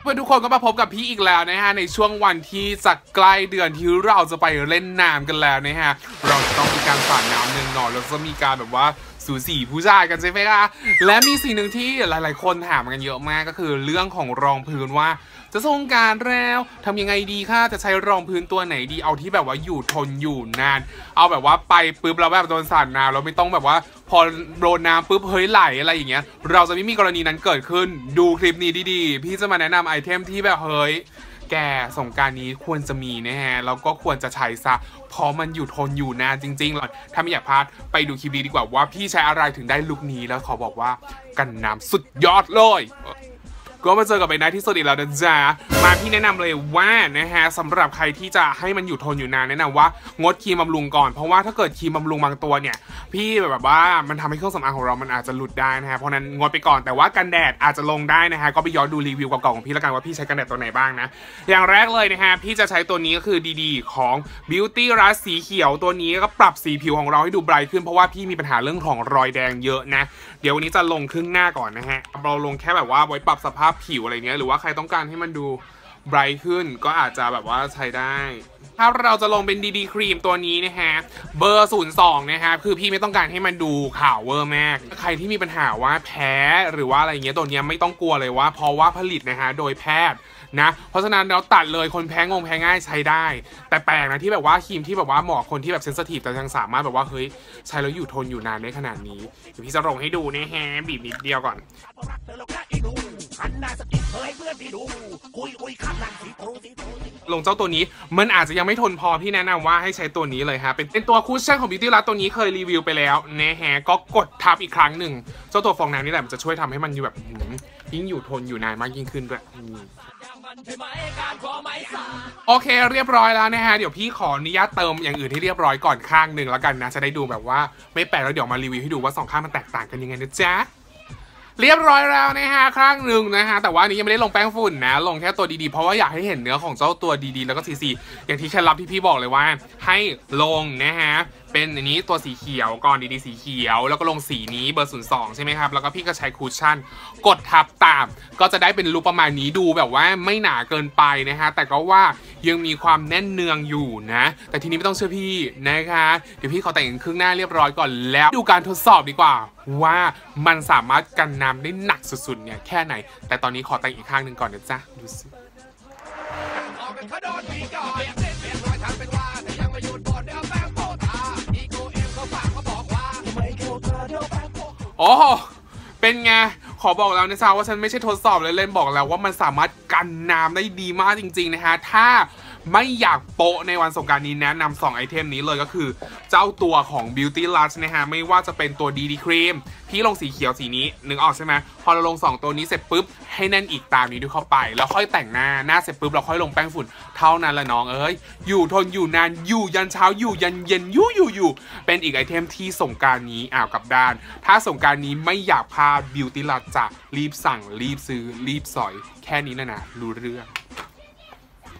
เพื่อนทุกคนก็มาพบกับพี่อีกแล้วนะฮะในช่วงวันที่จะใกล้เดือนที่เราจะไปเล่นน้ำกันแล้วนะฮะเราจะต้องมีการสาดน้ำหนึ่งหน่อยแล้วจะมีการแบบว่า สูสีผู้ชายกันใช่ไหมคะและมีสิ่งหนึ่งที่หลาย ๆ คนถามกันเยอะมากก็คือเรื่องของรองพื้นว่าจะสงการแล้วทำยังไงดีคะจะใช้รองพื้นตัวไหนดีเอาที่แบบว่าอยู่ทนอยู่นาน เอาแบบว่าไปปุ๊บแล้วแบบโดนสาดน้ำแล้วไม่ต้องแบบว่าพอโดนน้ำปุ๊บเฮ้ยไหลอะไรอย่างเงี้ย เราจะไม่มีกรณีนั้นเกิดขึ้น ดูคลิปนี้ดีๆ พี่จะมาแนะนำไอเทมที่แบบเฮ้ย แกสงการนี้ควรจะมีนะฮะ แล้วก็ควรจะใช้ซะเพราะมันอยู่ทนอยู่นานจริงๆหรอถ้าไม่อยากพลาดไปดูคลิปนี้ดีกว่าว่าพี่ใช้อะไรถึงได้ลุคนี้แล้วขอบอกว่ากันน้ำสุดยอดเลย ก็มาเจอกับไอ้นายที่สุดอีกแล้วนะจ๊ะมาพี่แนะนำเลยว่านะฮะสำหรับใครที่จะให้มันอยู่ทนอยู่นานแนะนำว่างดครีมบำรุงก่อนเพราะว่าถ้าเกิดครีมบำรุงบางตัวเนี่ย พี่แบบว่ามันทำให้เครื่องสำอางของเรามันอาจจะหลุดได้นะฮะเพราะนั้นงดไปก่อนแต่ว่ากันแดดอาจจะลงได้นะฮะก็ไปย้อนดูรีวิวเก่าๆของพี่แล้วกันว่าพี่ใช้กันแดดตัวไหนบ้างนะอย่างแรกเลยนะฮะพี่จะใช้ตัวนี้ก็คือดีๆของ Beauty r u s สีเขียวตัวนี้ก็ปรับสีผิวของเราให้ดูไบรท์ขึ้นเพราะว่าพี่มีปัญหาเรื่องของรอยแดงเยอะนะเดี๋ยววันนี้จะลงครึ่งหน้าก่อนนะฮะเราลงแค่แบบว่าไว้ปรับสภาพผิวอะไรเงี้ยหรือว่าใครต้องการให้มันดูไบรท์ขึ้นก็อาจจะแบบว่าใช้ได้ถ้าเราจะลงเป็นดีดีครีมตัวนี้นะฮะ เบอร์ 02 นะฮะ คือพี่ไม่ต้องการให้มันดูขาวเวอร์มาก ใครที่มีปัญหาว่าแพ้หรือว่าอะไรเงี้ยตัวเนี้ยไม่ต้องกลัวเลยว่า เพราะว่าผลิตนะฮะ โดยแพทย์นะ เพราะฉะนั้นเราตัดเลยคนแพ้งงแพ้ง่ายใช้ได้ แต่แปลกนะที่แบบว่าครีมที่แบบว่าเหมาะคนที่แบบเซนซิทีฟแต่ยังสามารถแบบว่าเฮ้ยใช้แล้วอยู่ทนอยู่นานได้ขนาดนี้เดี๋ยวพี่จะลงให้ดูนะฮะบีบนิดเดียวก่อน รักเธอแล้วนนูหันหน้าสกิดเธอให้เพื่อนพี่ดู คุยคุยข้ามหลังสีโตสีตสีลงเจ้าตัวนี้มันอาจจะยังไม่ทนพอพี่แนะนำว่าให้ใช้ตัวนี้เลยฮะ เป็นเป็นตัวคูชชั่นของ Beauty l u ตัวนี้เคยรีวิวไปแล้วนะฮะก็กดทับอีกครั้งหนึ่ง เจ้าตัวฟองน้ำนี่แหละมันจะช่วยทำให้มันอยู่แบบยิ่งอยู่ทนอยู่นานมากยิ่งขึ้นด้วยโอเคเรียบร้อยแล้วนะฮะ เดี๋ยวพี่ขออนุญาตเติมอย่างอื่นให้เรียบร้อยก่อนข้างหนึ่งแล้วกันนะ จะได้ดูแบบว่าไม่แปลกแล้วเดี๋ยวมารีวิวให้ดูว่าสองข้างมันแตกต่างกันยังไงนะจ๊ะ เรียบร้อยแล้วนะฮะข้งหนึ่งนะฮะแต่ว่าอันนี้ยังไม่ได้ลงแป้งฝุ่นนะ ลงแค่ตัวดีๆ เพราะว่าอยากให้เห็นเนื้อของเจ้าตัวดีๆ แล้วก็ซีซีอย่างที่เคล็ดลับที่พี่บอกเลยว่า ให้ลงนะฮะเป็นอันนี้ตัวสีเขียวก่อนดีๆสีเขียว แล้วก็ลงสีนี้เบอร์ศูนย์สองใช่ไหมครับแล้วก็พี่ก็ใช้คูชั่น กดทับตาม ก็จะได้เป็นรูปประมาณนี้ดูแบบว่าไม่หนาเกินไปนะฮะแต่ก็ว่า ยังมีความแน่นเนืองอยู่นะ แต่ทีนี้ไม่ต้องเชื่อพี่นะคะ เดี๋ยวพี่ขอแต่งครึ่งหน้าเรียบร้อยก่อนแล้วดูการทดสอบดีกว่า ว่ามันสามารถกันน้ำได้หนักสุดๆเนี่ยแค่ไหน แต่ตอนนี้ขอแต่งอีกข้างหนึ่งก่อนนะจ๊ะดูสิออกเป็นขดอนปีก่อนเส้นเป็นรอยทางเป็นว่าแต่ยังไม่หยุดบ่นเดี๋ยวแป้งโปตาอีโกเอ็มเขาฝากเขาบอกว่าไม่โกเธอเดี๋ยวแป้งโปโอ้เป็นไง ขอบอกแล้วนะจ๊ะว่าฉันไม่ใช่ทดสอบเลยเล่นบอกแล้วว่ามันสามารถกันน้ำได้ดีมากจริง ๆ นะฮะถ้า ไม่อยากโปะในวันสงการนี้แนะนำสองไอเทมนี้เลยก็คือ เจ้าตัวของ Beauty Lush นะฮะ ไม่ว่าจะเป็นตัวดีดีครีมพี่ลงสีเขียวสีนี้ นึกออกใช่ไหมพอเราลง 2 ตัวนี้เสร็จปุ๊บ ให้แน่นอีกตามนี้ด้วยเข้าไป แล้วค่อยแต่งหน้าหน้าเสร็จปุ๊บ เราค่อยลงแป้งฝุ่นเท่านั้นละน้องเอ้ย อยู่ทนอยู่นานอยู่ยันเช้าอยู่ยันเย็นอยู่อยู่อยู่เป็นอีกไอเทมที่สงการนี้อ่าวกับด้าน ถ้าสงการนี้ไม่อยากพลาด Beauty Lush จะรีบสั่งรีบซื้อรีบสอย แค่นี้นะนะรู้เรื่อง